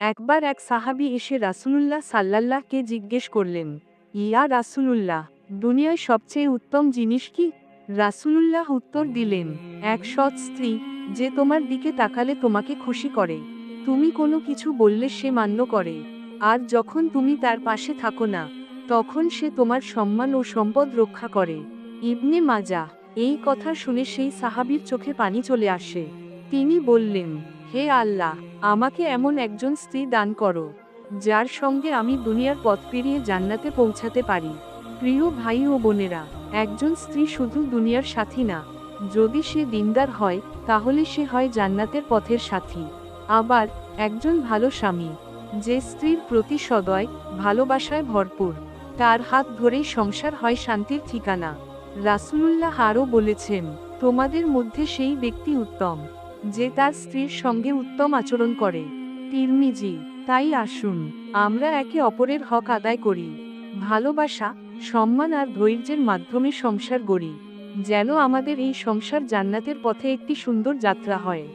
একবার এক সাহাবি এসে রাসূলুল্লাহ সাল্লাল্লাহকে জিজ্ঞেস করলেন, ইয়া রাসূলুল্লাহ, দুনিয়ায় সবচেয়ে উত্তম জিনিস কি? রাসূলুল্লাহ উত্তর দিলেন, এক সৎ স্ত্রী, যে তোমার দিকে তাকালে তোমাকে খুশি করে। তুমি কোনো কিছু বললে সে মান্য করে। আর যখন তুমি তার পাশে থাকো না, তখন সে তোমার সম্মান ও সম্পদ রক্ষা করে। ইবনে মাজা এই কথা শুনে সেই সাহাবীর চোখে পানি চলে আসে। তিনি বললেন হে আল্লাহ, আমাকে এমন একজন স্ত্রী দান করো, যার সঙ্গে আমি দুনিয়ার পথ পেরিয়ে জান্নাতে পৌঁছাতে পারি। প্রিয় ভাই ও বোনেরা, একজন স্ত্রী শুধু দুনিয়ার সাথী না, যদি সে দিনদার হয়, তাহলে সে হয় জান্নাতের পথের সাথী। আবার, একজন ভালো স্বামী, যে স্ত্রীর প্রতি সদয়, ভালোবাসায় ভরপুর, তার হাত ধরেই সংসার হয় শান্তির ঠিকানা। রাসূলুল্লাহ আরও বলেছেন, তোমাদের মধ্যে সেই ব্যক্তি উত্তম। যে তার স্ত্রীর সঙ্গে উত্তম আচরণ করে। তিরমিজি, তাই আসুন, আমরা একে অপরের হক আদায় করি। ভালোবাসা, সম্মান আর ধৈর্যের মাধ্যমে সংসার গড়ি। যেন আমাদের এই সংসার জান্নাতের পথে একটি সুন্দর যাত্রা হয়।